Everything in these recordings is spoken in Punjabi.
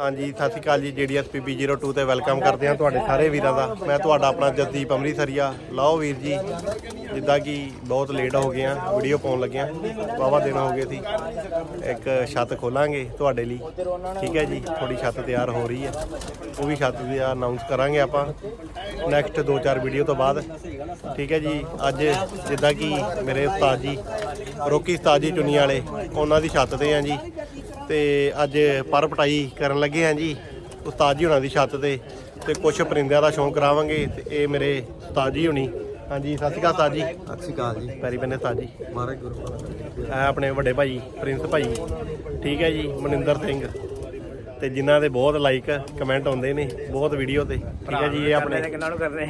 ਹਾਂਜੀ, ਸਤਿ ਸ਼੍ਰੀ ਅਕਾਲ ਜੀ ਜੀਡੀਐਸਪੀਬੀ 02 ਤੇ ਵੈਲਕਮ ਕਰਦੇ ਹਾਂ ਤੁਹਾਡੇ ਸਾਰੇ ਵੀਰਾਂ ਦਾ। ਮੈਂ ਤੁਹਾਡਾ ਆਪਣਾ ਜਸਦੀਪ ਅੰਮ੍ਰਿਤਸਰੀਆ। ਲਓ ਵੀਰ ਜੀ, ਜਿੱਦਾਂ ਕਿ ਬਹੁਤ ਲੇਟ ਹੋ ਗਏ ਆ ਵੀਡੀਓ ਪਾਉਣ ਲੱਗਿਆ। ਵਾਵਾ ਦਿਨ ਹੋ ਗਏ ਸੀ। ਇੱਕ ਛੱਤ ਖੋਲਾਂਗੇ ਤੁਹਾਡੇ ਲਈ। ਠੀਕ ਹੈ ਜੀ ਥੋੜੀ ਛੱਤ ਤਿਆਰ ਹੋ ਰਹੀ ਹੈ। ਉਹ ਵੀ ਛੱਤ ਦੀ ਅਨਾਉਂਸ ਕਰਾਂਗੇ ਆਪਾਂ ਨੈਕਸਟ 2-4 ਵੀਡੀਓ ਤੋਂ ਬਾਅਦ। ਠੀਕ ਹੈ ਜੀ, ਅੱਜ ਜਿੱਦਾਂ ਕਿ ਮੇਰੇ ਉਸਤਾਦ ਜੀ, ਰੋਕੀ ਉਸਤਾਦ ਜੀ ਚੁੰਨੀ ਵਾਲੇ, ਉਹਨਾਂ ਦੀ ਛੱਤ ਤੇ ਆ ਜੀ। ਤੇ ਅੱਜ ਪਰ ਪਟਾਈ ਕਰਨ ਲੱਗੇ ਆ ਜੀ ਉਸਤਾਦ ਜੀ ਹੁਣਾਂ ਦੀ ਛੱਤ ਤੇ ਤੇ ਕੁਝ ਪਰਿੰਦਿਆਂ ਦਾ ਸ਼ੌਂਕ ਕਰਾਵਾਂਗੇ ਤੇ ਇਹ ਮੇਰੇ ਉਸਤਾਦ ਜੀ ਹੁਣੀ। ਹਾਂਜੀ ਸਤਿ ਸ਼੍ਰੀ ਅਕਾਲ ਉਸਤਾਦ ਜੀ। ਸਤਿ ਸ਼੍ਰੀ ਅਕਾਲ ਜੀ। ਪੈਰੀ ਬੰਨੇ ਉਸਤਾਦ ਜੀ। ਮਹਾਰਾਜ ਗੁਰੂ ਇਹ ਆਪਣੇ ਵੱਡੇ ਭਾਈ ਪ੍ਰਿੰਸ ਭਾਈ ਠੀਕ ਹੈ ਜੀ ਮਨਿੰਦਰ ਸਿੰਘ। ਤੇ ਜਿਨ੍ਹਾਂ ਦੇ ਬਹੁਤ ਲਾਈਕ ਕਮੈਂਟ ਆਉਂਦੇ ਨੇ ਬਹੁਤ ਵੀਡੀਓ ਤੇ। ਠੀਕ ਹੈ ਜੀ ਇਹ ਆਪਣੇ ਕਿੰਨਾਂ ਨੂੰ ਕਰਦੇ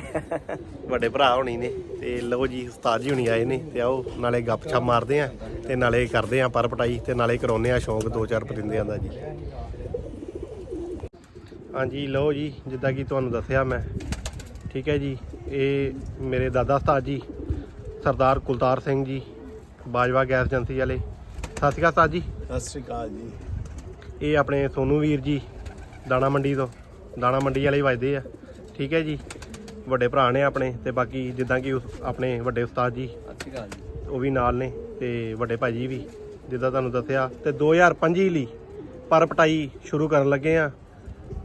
ਵੱਡੇ ਭਰਾ ਹੋਣੀ ਨੇ ਤੇ ਲਓ ਜੀ ਉਸਤਾਦ ਜੀ ਹੁਣੀ ਆਏ ਨੇ ਤੇ ਆਓ ਨਾਲੇ ਗੱਪਸ਼ਪ ਮਾਰਦੇ ਆ ਤੇ ਨਾਲੇ ਕਰਦੇ ਆ ਪਰ ਪਟਾਈ ਤੇ ਨਾਲੇ ਕਰਾਉਨੇ ਆ ਸ਼ੌਂਕ ਦੋ ਚਾਰ ਪਰਿੰਦਿਆਂ ਦਾ ਜੀ। ਹਾਂਜੀ ਲਓ ਜੀ ਜਿੱਦਾਂ ਕਿ ਤੁਹਾਨੂੰ ਦੱਸਿਆ ਮੈਂ। ਠੀਕ ਹੈ ਜੀ ਇਹ ਮੇਰੇ ਦਾਦਾ ਉਸਤਾਦ ਜੀ ਸਰਦਾਰ ਕੁਲਤਾਰ ਸਿੰਘ ਜੀ ਬਾਜਵਾ ਗੈਸ ਏਜੰਸੀ ਵਾਲੇ। ਸਤਿ ਸ਼੍ਰੀ ਅਕਾਲ ਉਸਤਾਦ ਜੀ। ਸਤਿ ਸ਼੍ਰੀ ਅਕਾਲ ਜੀ। ਇਹ ਆਪਣੇ ਸੋਨੂ ਵੀਰ ਜੀ, ਦਾਣਾ ਮੰਡੀ ਤੋਂ। ਦਾਣਾ ਮੰਡੀ ਵਾਲੇ ਹੀ ਵੱਜਦੇ ਆ। ਠੀਕ ਹੈ ਜੀ। ਵੱਡੇ ਭਰਾ ਨੇ ਆਪਣੇ ਤੇ ਬਾਕੀ ਜਿੱਦਾਂ ਕਿ ਉਸ- ਆਪਣੇ ਵੱਡੇ ਉਸਤਾਦ ਜੀ ਸਤਿ ਸ਼੍ਰੀ ਜੀ ਉਹ ਵੀ ਨਾਲ ਨੇ ਤੇ ਵੱਡੇ ਭਾਜੀ ਵੀ, ਜਿੱਦਾਂ ਤੁਹਾਨੂੰ ਦੱਸਿਆ। ਤੇ 2025 ਲਈ ਪਰ ਪਟਾਈ ਸ਼ੁਰੂ ਕਰਨ ਲੱਗੇ ਆ।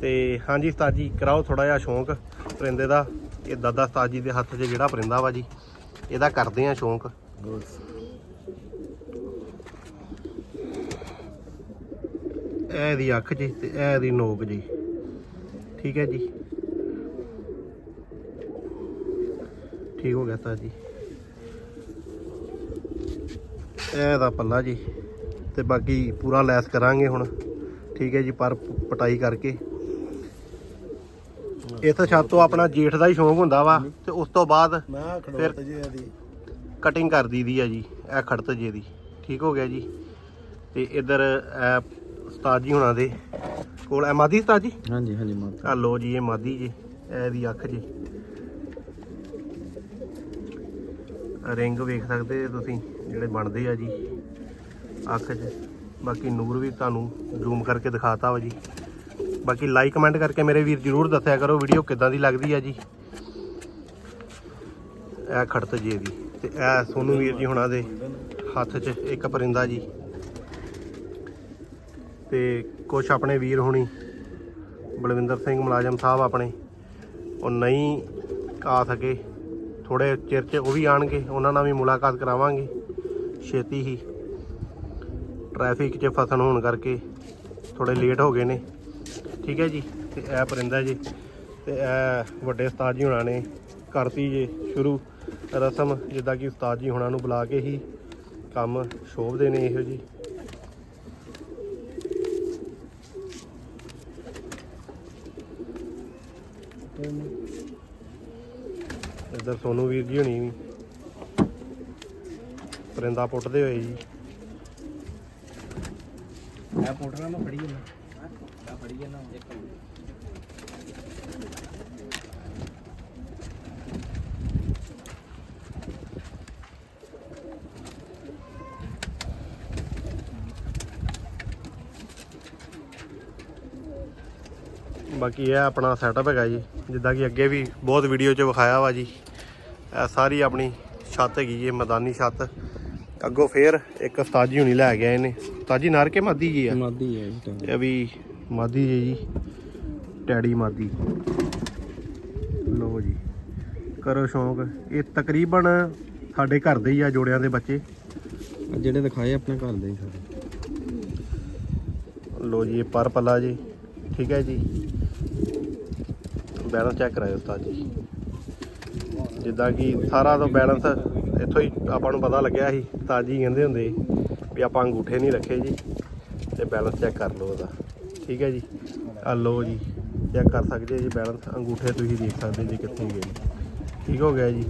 ਤੇ ਹਾਂਜੀ ਉਸਤਾਦ ਜੀ, ਕਰਾਓ ਥੋੜਾ ਜਿਹਾ ਸ਼ੌਂਕ। ਪਰਿੰਦੇ ਦਾ, ਇਹ ਦਾਦਾ ਉਸਤਾਦ ਜੀ ਦੇ ਹੱਥ 'ਚ ਜਿਹੜਾ ਪਰਿੰਦਾ ਵਾ ਜੀ, ਇਹਦਾ ਕਰਦੇ ਆ ਸ਼ੌਂਕ। ਗੁੱਡ ਇਹ ਦੀ ਅੱਖ ਜੀ ਤੇ ਇਹ ਦੀ ਨੋਕ ਜੀ। ਠੀਕ ਹੈ ਜੀ। ਠੀਕ ਹੋ ਗਿਆ ਤਾਂ ਜੀ। ਇਹ ਦਾ ਪੱਲਾ ਜੀ। ਤੇ ਬਾਕੀ ਪੂਰਾ ਲੈਸ ਕਰਾਂਗੇ ਹੁਣ। ਠੀਕ ਹੈ ਜੀ ਪਰ ਪਟਾਈ ਕਰਕੇ। ਇਸ ਛੱਤ ਤੋਂ ਆਪਣਾ ਜੇਠ ਦਾ ਹੀ ਸ਼ੌਂਕ ਹੁੰਦਾ ਵਾ। ਤੇ ਉਸ ਤੋਂ ਬਾਅਦ ਇਹਦੀ। ਕਟਿੰਗ ਕਰ ਦਈਦੀ ਆ ਜੀ ਇਹ ਖੜਤ ਜੇ ਦੀ। ਠੀਕ ਹੋ ਗਿਆ ਜੀ। ਤੇ ਇਧਰ ਇਹ ਉਸਤਾਦ ਜੀ ਹੁਣਾਂ ਦੇ ਕੋਲ ਇਹ ਮਾਦੀ ਉਸਤਾਦ ਜੀ? ਹਾਂਜੀ ਹਾਂਜੀ ਮਾਤਾ ਆ ਲੋ ਜੀ ਇਹ ਮਾਦੀ ਜੀ ਇਹਦੀ ਅੱਖ ਜੀ। ਰਿੰਗ ਵੇਖ ਸਕਦੇ ਜੇ ਤੁਸੀਂ ਜਿਹੜੇ ਬਣਦੇ ਆ ਜੀ ਅੱਖ 'ਚ। ਬਾਕੀ ਨੂਰ ਵੀ ਤੁਹਾਨੂੰ ਜ਼ੂਮ ਕਰਕੇ ਦਿਖਾਤਾ ਵਾ ਜੀ। ਬਾਕੀ ਲਾਈਕ ਕਮੈਂਟ ਕਰਕੇ ਮੇਰੇ ਵੀਰ ਜਰੂਰ ਦੱਸਿਆ ਕਰੋ ਵੀਡੀਓ ਕਿੱਦਾਂ ਦੀ ਲੱਗਦੀ ਆ ਜੀ। ਇਹ ਖੜਤ ਜੀ ਦੀ ਤੇ ਇਹ ਸੋਨੂ ਵੀਰ ਜੀ ਹੁਣਾਂ ਦੇ ਹੱਥ 'ਚ ਇੱਕ ਪਰਿੰਦਾ ਜੀ। ਤੇ ਕੁਝ ਆਪਣੇ ਵੀਰ ਹੁਣੀ, ਬਲਵਿੰਦਰ ਸਿੰਘ ਮੁਲਾਜ਼ਮ ਸਾਹਿਬ ਆਪਣੇ, ਉਹ ਨਹੀਂ ਆ ਸਕੇ। ਥੋੜੇ ਚਿਰ 'ਚ ਉਹ ਵੀ ਆਣਗੇ, ਉਹਨਾਂ ਨਾਲ ਵੀ ਮੁਲਾਕਾਤ ਕਰਾਵਾਂਗੇ। ਛੇਤੀ ਹੀ ਟ੍ਰੈਫਿਕ 'ਚ ਫਸਣ ਹੋਣ ਕਰਕੇ ਥੋੜੇ ਲੇਟ ਹੋ ਗਏ ਨੇ। ਠੀਕ ਹੈ ਜੀ, ਤੇ ਇਹ ਪਰਿੰਦਾ ਜੀ, ਤੇ ਇਹ ਵੱਡੇ ਉਸਤਾਦ ਜੀ ਹੁਣਾਂ ਨੇ ਕਰਤੀ ਜੇ ਸ਼ੁਰੂ ਰਸਮ, ਜਿੱਦਾਂ ਕਿ ਉਸਤਾਦ ਜੀ ਹੁਣਾਂ ਨੂੰ ਬੁਲਾ ਕੇ ਹੀ ਕੰਮ ਸ਼ੋਭਦੇ ਨੇ ਇਹੋ ਜੀ। ਇੱਧਰ ਸੋਨੂ ਵੀਰ ਜੀ ਹੋਣੀ ਵੀ। ਪਰਿੰਦਾ ਪੁੱਟਦੇ ਹੋਏ ਜੀ। ਮੈਂ ਪੋਟਣਾ ਮੈਂ ਫੜੀ ਜਾਣਾ ਮੈਂ ਫੜੀ ਜਾਣਾ ਇੱਕ ਬਾਕੀ ਇਹ ਆਪਣਾ ਸੈਟਅਪ ਹੈਗਾ ਜੀ ਜਿੱਦਾਂ ਕਿ ਅੱਗੇ ਵੀ ਬਹੁਤ ਵੀਡੀਓ 'ਚ ਵਿਖਾਇਆ ਵਾ ਜੀ। ਇਹ ਸਾਰੀ ਆਪਣੀ ਛੱਤ ਹੈਗੀ ਜੀ ਮੈਦਾਨੀ ਛੱਤ। ਅੱਗੋਂ ਫੇਰ ਇੱਕ ਉਸਤਾਦ ਜੀ ਹੁਣੀ ਲੈ ਗਿਆ ਇਹਨੇ ਉਸਤਾਦ ਜੀ ਨਾਰ ਕੇ ਮਾਦੀ ਜੀ ਆ? ਮਾਦੀ ਹੈ ਜੀ ਇਹ ਵੀ ਮਾਦੀ ਜੀ ਜੀ ਟੈਡੀ ਮਾਦੀ। ਲੋ ਜੀ ਕਰੋ ਸ਼ੌਂਕ। ਇਹ ਤਕਰੀਬਨ ਸਾਡੇ ਘਰ ਦੇ ਹੀ ਆ ਜੋੜਿਆਂ ਦੇ ਬੱਚੇ। ਜਿਹੜੇ ਦਿਖਾਏ ਆਪਣੇ ਘਰ ਦੇ ਹੀ ਸਾਰੇ। ਲੋ ਜੀ ਇਹ ਪਰ ਪੱਲਾ ਜੀ ਠੀਕ ਹੈ ਜੀ। ਬੈਲੈਂਸ ਚੈੱਕ ਕਰਾਇਓ ਉਸਤਾਦ ਜੀ। ਜਿੱਦਾਂ ਕਿ ਸਾਰਾ ਤੋਂ ਬੈਲੈਂਸ ਇੱਥੋਂ ਹੀ ਆਪਾਂ ਨੂੰ ਪਤਾ ਲੱਗਿਆ ਸੀ, ਉਸਤਾਦ ਜੀ ਕਹਿੰਦੇ ਹੁੰਦੇ ਵੀ ਆਪਾਂ ਅੰਗੂਠੇ ਨਹੀਂ ਰੱਖੇ ਜੀ, ਤੇ ਬੈਲੈਂਸ ਚੈੱਕ ਕਰ ਲਓ ਉਹਦਾ। ਠੀਕ ਹੈ ਜੀ? ਆ ਲਓ ਜੀ ਚੈੱਕ ਕਰ ਸਕਦੇ ਜੀ ਬੈਲੈਂਸ ਅੰਗੂਠੇ ਤੁਸੀਂ ਦੇਖ ਸਕਦੇ ਜੀ ਕਿੱਥੇ ਗਏ। ਠੀਕ ਹੋ ਗਿਆ ਜੀ?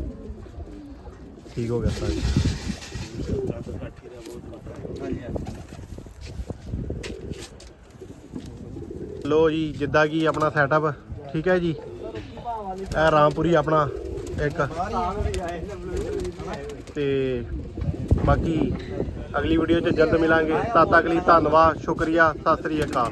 ਠੀਕ ਹੋ ਗਿਆ ਉਸਤਾਦ ਲੋ ਜੀ, ਜਿੱਦਾਂ ਕਿ ਆਪਣਾ ਸੈਟਅਪ ਠੀਕ ਹੈ ਜੀ? ਇਹ ਰਾਮਪੁਰੀ ਆਪਣਾ ਇੱਕ। ਤੇ ਬਾਕੀ ਅਗਲੀ ਵੀਡੀਓ 'ਚ ਜਲਦ ਮਿਲਾਂਗੇ। ਤਦ ਤੱਕ ਲਈ ਧੰਨਵਾਦ, ਸ਼ੁਕਰੀਆ, ਸਤਿ ਸ੍ਰੀ ਅਕਾਲ।